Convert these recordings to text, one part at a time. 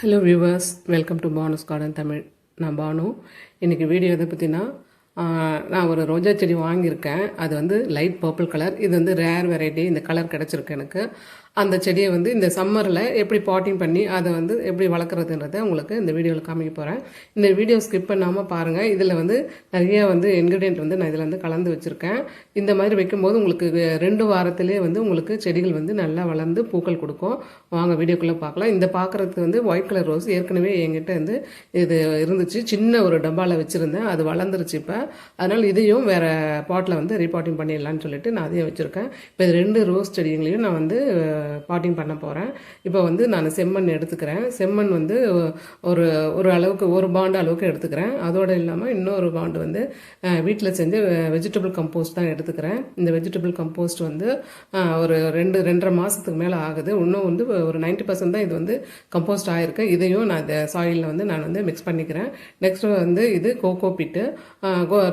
Hello viewers welcome to Banu's garden Tamil நான் பானு. இன்றைக்கி video எதை பற்றினா நான் ஒரு ரோஜா செடி வாங்கியிருக்கேன். அது வந்து லைட் பர்பிள் கலர் இது வந்து ரேர் வெரைட்டி இந்த கலர் கிடச்சிருக்கு எனக்கு. அந்த செடியை வந்து இந்த சம்மரில் எப்படி பாட்டிங் பண்ணி அதை வந்து எப்படி வளர்க்குறதுன்றதை உங்களுக்கு இந்த வீடியோவில் காமிக்க போகிறேன் இந்த வீடியோ ஸ்கிப் பண்ணாமல் பாருங்கள் இதில் வந்து நிறைய வந்து இன்க்ரீடியன்ட் வந்து நான் இதில் வந்து கலந்து வச்சுருக்கேன். இந்த மாதிரி வைக்கும்போது உங்களுக்கு ரெண்டு வாரத்திலே வந்து உங்களுக்கு செடிகள் வந்து நல்லா வளர்ந்து பூக்கள் கொடுக்கும். வாங்க வீடியோக்குள்ளே பார்க்கலாம். இந்த பார்க்குறதுக்கு வந்து ஒயிட் கலர் ரோஸ் ஏற்கனவே என்கிட்ட வந்து இது இருந்துச்சு. சின்ன ஒரு டப்பாவில் வச்சுருந்தேன். அது வளர்ந்துருச்சு இப்போ. அதனால் இதையும் வேறு பாட்டில் வந்து ரீபாட்டிங் பண்ணிடலான்னு சொல்லிட்டு நான் அதையும் வச்சுருக்கேன். இப்போ இது ரெண்டு ரோஸ் செடிங்களையும் நான் வந்து பாட்டிங் பண்ண போகிறேன் இப்போ வந்து நான் செம்மண் எடுத்துக்கிறேன். செம்மண் வந்து ஒரு ஒரு அளவுக்கு ஒரு பாண்டு அளவுக்கு எடுத்துக்கிறேன். அதோடு இல்லாமல் இன்னொரு பாண்டு வந்து வீட்டில் செஞ்ச வெஜிடபிள் கம்போஸ்ட் தான் எடுத்துக்கிறேன். இந்த வெஜிடபிள் கம்போஸ்ட் வந்து ஒரு ரெண்டு ரெண்டரை மாதத்துக்கு மேலே ஆகுது. இன்னும் வந்து ஒரு 90% பர்சன்ட் தான் இது வந்து கம்போஸ்ட் ஆகிருக்கு இதையும் நான் இந்த சாயிலில் வந்து நான் வந்து மிக்ஸ் பண்ணிக்கிறேன். நெக்ஸ்ட் வந்து இது கோகோ பிட்டு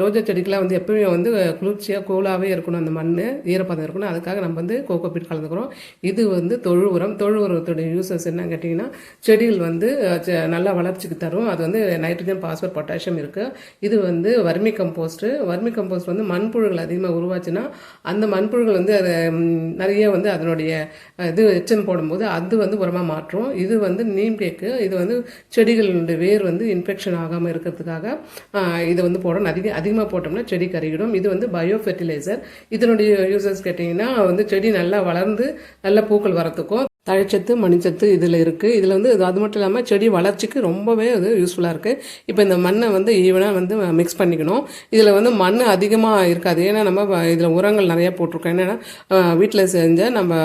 ரோஜா செடிக்கெலாம் வந்து எப்பவுமே வந்து குளிர்ச்சியாக கூலாகவே இருக்கணும். அந்த மண் ஈரப்பதம் இருக்கணும். அதுக்காக நம்ம வந்து கோகோ பிட் கலந்துக்கிறோம். இது வந்து தொழு உரம் தொழு உரத்துடைய யூசஸ் என்னன்னு கேட்டிங்கன்னா செடிகள் வந்து நல்லா வளர்ச்சிக்கு தரும். அது வந்து நைட்ரஜன் பாஸ்பர் பொட்டாசியம் இருக்குது இது வந்து வர்மி கம்போஸ்ட்டு வர்மி கம்போஸ்ட் வந்து மண்புழுகள் அதிகமாக உருவாச்சுன்னா அந்த மண்புழுகள் வந்து அதை நிறைய வந்து அதனுடைய இது எச்சம் போடும்போது அது வந்து உரமாக மாற்றும். இது வந்து நீம் கேக்கு இது வந்து செடிகளுடைய வேர் வந்து இன்ஃபெக்ஷன் ஆகாமல் இருக்கிறதுக்காக இதை வந்து போடணும். அதிக அதிகமாக போட்டோம்னா செடி கருகிடும். இது வந்து பயோ ஃபெர்டிலைசர் இதனுடைய யூசஸ் கேட்டிங்கன்னா வந்து செடி நல்லா வளர்ந்து நல்லா பூக்கள் வரத்துக்கோ தழைச்சத்து மணிச்சத்து இதில் இருக்குது இதில் வந்து அது மட்டும் இல்லாமல் செடி வளர்ச்சிக்கு ரொம்பவே அது யூஸ்ஃபுல்லாக இருக்குது இப்போ இந்த மண்ணை வந்து ஈவனாக வந்து மிக்ஸ் பண்ணிக்கணும். இதில் வந்து மண் அதிகமாக இருக்காது. ஏன்னா நம்ம இதில் உரங்கள் நிறையா போட்டிருக்கோம். என்னென்னா வீட்டில் செஞ்ச நம்ம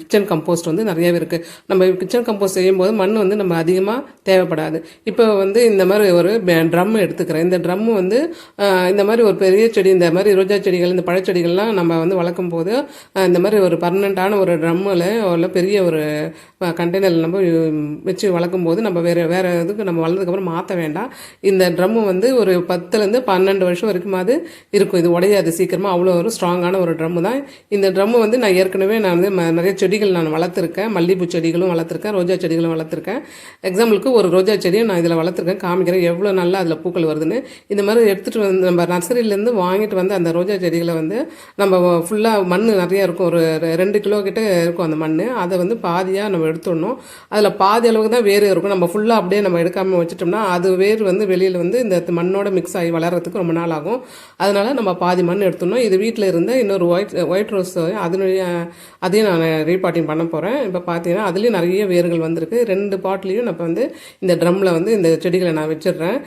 கிச்சன் கம்போஸ்ட் வந்து நிறையாவே இருக்குது நம்ம கிச்சன் கம்போஸ்ட் செய்யும்போது மண் வந்து நம்ம அதிகமாக தேவைப்படாது. இப்போ வந்து இந்த மாதிரி ஒரு ட்ரம் எடுத்துக்கிறேன். இந்த ட்ரம் வந்து இந்த மாதிரி ஒரு பெரிய செடி இந்த மாதிரி ரோஜா செடிகள் இந்த பழச்செடிகள்லாம் நம்ம வந்து வளர்க்கும் போது இந்த மாதிரி ஒரு பர்மனண்ட்டான ஒரு ட்ரம்மில் உள்ள பெரிய ஒரு கண்டெய்னரில் நம்ம வச்சு வளர்க்கும் போது நம்ம வேறு வேறு இதுக்கு நம்ம வளர்ந்ததுக்கப்புறம் மாற்ற வேண்டாம். இந்த ட்ரம்மு வந்து ஒரு பத்துலேருந்து பன்னெண்டு வருஷம் வரைக்குமாவது இருக்கும். இது உடையாது. சீக்கிரமாக அவ்வளோ ஒரு ஸ்ட்ராங்கான ஒரு ட்ரம்மு தான். இந்த ட்ரம்மு வந்து நான் ஏற்கனவே நான் வந்து ம- நிறைய செடிகள் நான் வளர்த்துருக்கேன். மல்லிகைப்பூ செடிகளும் வளர்த்துருக்கேன். ரோஜா செடிகளும் வளர்த்துருக்கேன். எக்ஸாம்பிளுக்கு ஒரு ரோஜா செடியை நான் இதில் வளர்த்துருக்கேன். காமிக்கிறேன். எவ்வளோ நல்லா அதில் பூக்கள் வருதுன்னு. இந்த மாதிரி எடுத்துகிட்டு வந்து நம்ம நர்சரியிலேருந்து வாங்கிட்டு வந்து அந்த ரோஜா செடிகளை வந்து நம்ம ஃபுல்லாக மண் நிறைய இருக்கும். ஒரு ரெ- ரெண்டு கிலோ கிட்ட இருக்கும் அந்த மண் அதை வந்து பாதியாக நம்ம எடுத்துடணும். அதில் பாதி அளவுக்கு தான் வேர் இருக்கும். நம்ம ஃபுல்லாக அப்படியே நம்ம எடுக்காமல் வச்சுட்டோம்னா அது வேர் வந்து வெளியில் வந்து இந்த மண்ணோட மிக்ஸ் ஆகி வளர்கிறதுக்கு ரொம்ப நாள் ஆகும். அதனால் நம்ம பாதி மண் எடுத்துடணும். இது வீட்டில் இருந்த இன்னொரு ஒயிட் ஒயிட் ரோஸ் அதனுடைய அதையும் நான் ரீபாட்டிங் பண்ண போகிறேன் இப்போ பார்த்தீங்கன்னா அதுலேயும் நிறைய வேர்கள் வந்திருக்கு. ரெண்டு பாட்லேயும் நான் இப்போ வந்து இந்த ட்ரம்மில் வந்து இந்த செடிகளை நான் வச்சிடுறேன்.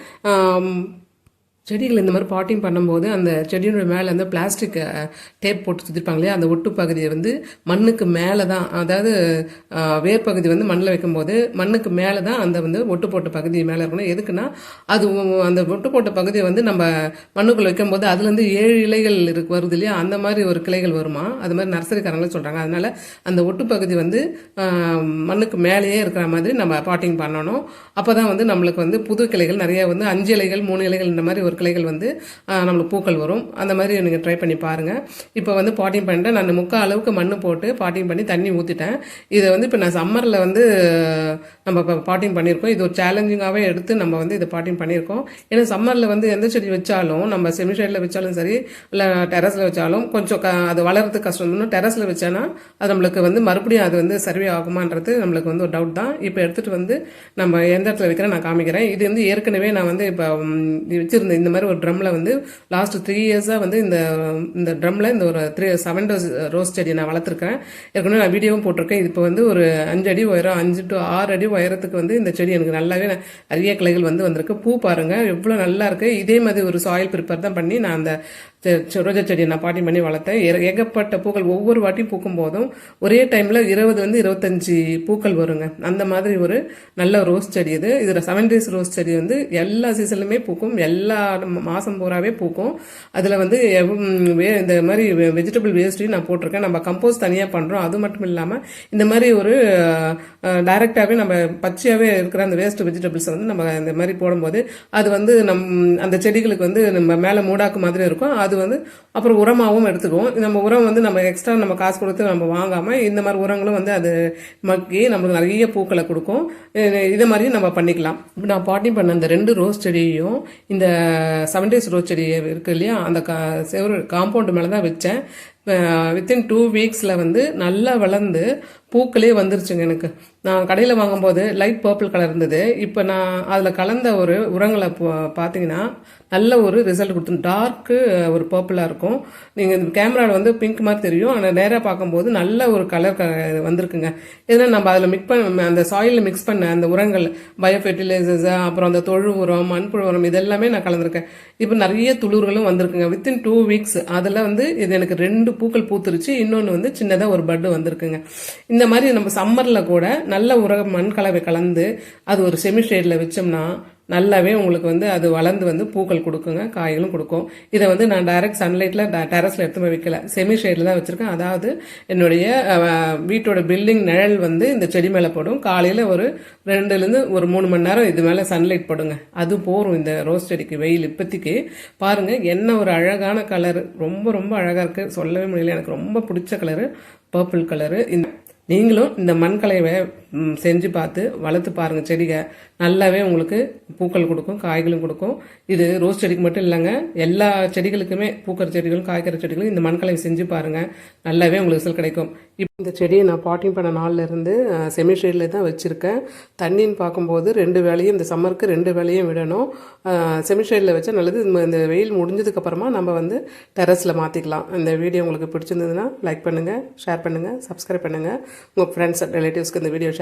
செடிகள் இந்த மாதிரி பாட்டிங் பண்ணும்போது அந்த செடியோட மேலே அந்த பிளாஸ்டிக் டேப் போட்டு சுற்றிருப்பாங்க இல்லையா? அந்த ஒட்டு பகுதியை வந்து மண்ணுக்கு மேலே தான் அதாவது வேர்பகுதி வந்து மண்ணில் வைக்கும்போது மண்ணுக்கு மேலே தான் அந்த வந்து ஒட்டு போட்ட பகுதி மேலே இருக்கணும். எதுக்குன்னா அது அந்த ஒட்டு போட்ட பகுதியை வந்து நம்ம மண்ணுக்குள்ளே வைக்கும்போது அதுலேருந்து ஏழு இலைகள் இருக்கு வருது இல்லையா? அந்த மாதிரி ஒரு கிளைகள் வருமா? அது மாதிரி நர்சரிக்காரங்களே சொல்கிறாங்க அதனால் அந்த ஒட்டு பகுதி வந்து மண்ணுக்கு மேலேயே இருக்கிற மாதிரி நம்ம பாட்டிங் பண்ணணும். அப்போ தான் வந்து நம்மளுக்கு வந்து புது கிளைகள் நிறைய வந்து அஞ்சு இலைகள் மூணு இலைகள் இந்த மாதிரி ஒரு கிளைகள் வந்து நம்மளுக்கு பூக்கள் வரும். அந்த மாதிரி நீங்கள் ட்ரை பண்ணி பாருங்கள் இப்போ வந்து பாட்டிங் பண்ணிட்டேன். நான் முக்கால் அளவுக்கு மண் போட்டு பாட்டிங் பண்ணி தண்ணி ஊற்றிட்டேன் இதை வந்து இப்போ நான் சம்மரில் வந்து நம்ம இப்போ பாட்டிங் பண்ணியிருக்கோம். இது ஒரு சேலஞ்சிங்காகவே எடுத்து நம்ம வந்து இதை பாட்டிங் பண்ணியிருக்கோம். ஏன்னா சம்மரில் வந்து எந்த செடி வச்சாலும் நம்ம செமி ஷேடில் வச்சாலும் சரி இல்லை டெரஸில் வச்சாலும் கொஞ்சம் க அது வளர்கிறது கஷ்டம். டெரஸில் வச்சேன்னா அது நம்மளுக்கு வந்து மறுபடியும் அது வந்து சர்வே ஆகுமான்றது நம்மளுக்கு வந்து ஒரு டவுட் தான். இப்போ எடுத்துகிட்டு வந்து நம்ம எந்த இடத்துல வைக்கிறேன் நான் காமிக்கிறேன். இது வந்து ஏற்கனவே நான் வந்து இப்போ வச்சுருந்தேன் இந்த மாதிரி ஒரு ட்ரம்மில் வந்து லாஸ்ட் த்ரீ இயர்ஸாக வந்து இந்த இந்த ட்ரம்மில் இந்த ஒரு த்ரீ செவன் ரோஸ் ரோஸ் செடியை நான் வளர்த்துருக்கேன் ஏற்கனவே நான் வீடியோவும் போட்டிருக்கேன். இப்போ வந்து ஒரு அஞ்சு அடி உயரம் அஞ்சு டு ஆறு அடி உயரத்துக்கு வந்து இந்த செடி எனக்கு நல்லாவே நிறைய கிளைகள் வந்து வந்திருக்கு. பூ பாருங்கள் எவ்வளோ நல்லா இருக்குது இதே மாதிரி ஒரு சாயில் ப்ரிப்பேர் தான் பண்ணி நான் அந்த ரோஜா செடியை நான் பாட்டி பண்ணி வளர்த்தேன். ஏகப்பட்ட பூக்கள் ஒவ்வொரு வாட்டியும் பூக்கும் போதும் ஒரே டைமில் இருபது வந்து இருபத்தஞ்சி பூக்கள் வருங்க. அந்த மாதிரி ஒரு நல்ல ரோஸ் செடி இது. இதில் செவன் டேஸ் ரோஸ் செடி வந்து எல்லா சீசன்லையுமே பூக்கும். எல்லா மாதம் பூராவே பூக்கும். அதில் வந்து வே- இந்த மாதிரி வெஜிடபிள் வேஸ்ட்டையும் நான் போட்டிருக்கேன். நம்ம கம்போஸ் தனியாக பண்ணுறோம் அது மட்டும் இல்லாமல் இந்த மாதிரி ஒரு டைரெக்டாகவே நம்ம பச்சையாகவே இருக்கிற அந்த வேஸ்ட் வெஜிடபிள்ஸை வந்து நம்ம இந்த மாதிரி போடும்போது அது வந்து நம் அந்த செடிகளுக்கு வந்து நம்ம மேலே மூடாக்கு மாதிரி இருக்கும். அது வந்து அப்புறம் உரமாகவும் எடுத்துக்குவோம். நம்ம உரம் வந்து நம்ம எக்ஸ்ட்ரா நம்ம காசு கொடுத்து நம்ம வாங்காமல் இந்த மாதிரி உரங்களும் வந்து அது மக்கி நம்மளுக்கு நிறைய பூக்களை கொடுக்கும். இதை மாதிரியும் நம்ம பண்ணிக்கலாம். இப்போ நான் பாட்டிங் பண்ண அந்த ரெண்டு ரோஸ் செடியையும் இந்த செவன் டேஸ் ரோஸ் செடி இருக்கு இல்லையா? அந்த கா செவரு காம்பவுண்டு மேலே தான் வச்சேன். வித்தின் டூ வீக்ஸில் வந்து நல்லா வளர்ந்து பூக்களே வந்துருச்சுங்க எனக்கு. நான் கடையில் வாங்கும்போது லைட் பர்பிள் கலர் இருந்தது. இப்போ நான் அதில் கலந்த ஒரு உரங்களை பார்த்தீங்கன்னா நல்ல ஒரு ரிசல்ட் கொடுத்து டார்க்கு ஒரு பர்பிளாக இருக்கும். நீங்கள் கேமராவில் வந்து பிங்க் மாதிரி தெரியும். ஆனால் நேராக பார்க்கும்போது நல்ல ஒரு கலர் வந்திருக்குங்க. ஏன்னா நம்ம அதில் மிக்ஸ் பண்ண அந்த சாயிலில் மிக்ஸ் பண்ண அந்த உரங்கள் பயோ ஃபெர்டிலைசர்ஸ் அப்புறம் அந்த தொழு உரம் மண்புழு உரம் இதெல்லாமே நான் கலந்துருக்கேன். இப்போ நிறைய துளிர்களும் வந்திருக்குங்க. வித்தின் டூ வீக்ஸ் அதில் வந்து இது எனக்கு ரெண்டு பூக்கள் பூத்துருச்சு. இன்னொன்று வந்து சின்னதாக ஒரு பட்டு வந்திருக்குங்க. இந்த மாதிரி நம்ம சம்மரில் கூட நல்ல உர மண் கலவை கலந்து அது ஒரு செமி ஷேடில் வச்சோம்னா நல்லாவே உங்களுக்கு வந்து அது வளர்ந்து வந்து பூக்கள் கொடுக்குங்க காய்களும் கொடுக்கும். இதை வந்து நான் டைரக்ட் சன்லைட்டில் டெரஸில் எடுத்து போய் வைக்கல. செமி ஷேடில் தான் வச்சுருக்கேன். அதாவது என்னுடைய வீட்டோட பில்டிங் நிழல் வந்து இந்த செடி மேலே போடும். காலையில் ஒரு ரெண்டுலேருந்து ஒரு மூணு மணி நேரம் இது மேலே சன்லைட் போடுங்க. அது போகும் இந்த ரோஸ் செடிக்கு வெயில் இப்போதைக்கு பாருங்கள் என்ன ஒரு அழகான கலர் ரொம்ப ரொம்ப அழகாக இருக்குது சொல்லவே முடியல. எனக்கு ரொம்ப பிடிச்ச கலரு பர்பிள் கலரு இந்த நீங்களும் இந்த மண்கலையை செஞ்சு பார்த்து வளர்த்து பாருங்கள் செடிக. நல்லாவே உங்களுக்கு பூக்கள் கொடுக்கும் காய்களும் கொடுக்கும். இது ரோஸ் செடிக்கு மட்டும் இல்லைங்க எல்லா செடிகளுக்குமே பூக்கிற செடிகளும் காய்க்கிற செடிகளும் இந்த மண்கலை செஞ்சு பாருங்கள் நல்லாவே உங்களுக்கு ரிசல்ட் கிடைக்கும். இப்போ இந்த செடியை நான் பாட்டிங் பண்ண நாள்ல இருந்து செமி ஷேடில் தான் வச்சுருக்கேன். தண்ணின்னு பார்க்கும்போது ரெண்டு வேலையும் இந்த சம்மருக்கு ரெண்டு வேலையும் விடணும். செமி ஷேடில் வச்சா நல்லது. இந்த- வெயில் முடிஞ்சதுக்கப்புறமா நம்ம வந்து டெரஸில் மாற்றிக்கலாம் இந்த வீடியோ உங்களுக்கு பிடிச்சிருந்ததுன்னா லைக் பண்ணுங்கள் ஷேர் பண்ணுங்கள் சப்ஸ்கிரைப் பண்ணுங்கள் உங்கள் ஃப்ரெண்ட்ஸ் ரிலேட்டிவ்ஸ்க்கு இந்த வீடியோ